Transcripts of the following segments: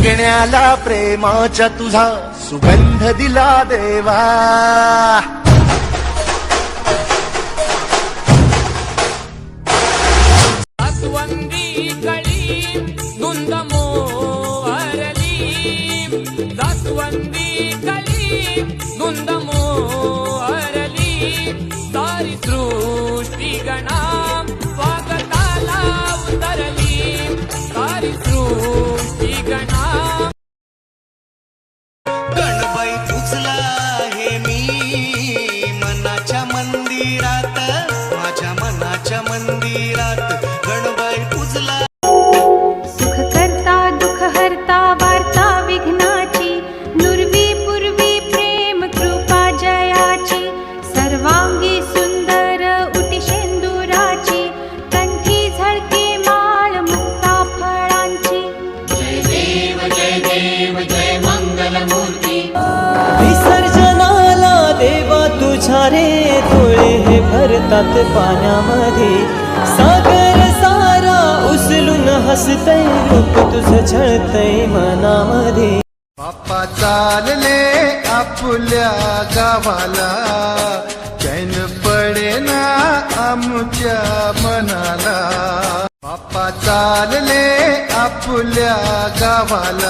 जगण्याला प्रेमाच्या तुझा सुगंध दिला देवा. जास्वंदी कळी धुंद मोहरली जास्वंदी कळी धुंद मोहरली सारी मन भरतात पाण्यामध्ये. सागर सारा उचलून हसतय रूप तुझं छळतय मनामध्ये. बाप्पा चालले आपल्या गावाला. चैन पडे ना आमच्या मनाला. बाप्पा चालले आपल्या गावाला.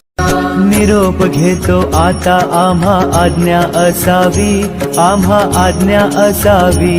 निरोप घेतो आता आम्हा आज्ञा असावी आम्हा आज्ञा असावी.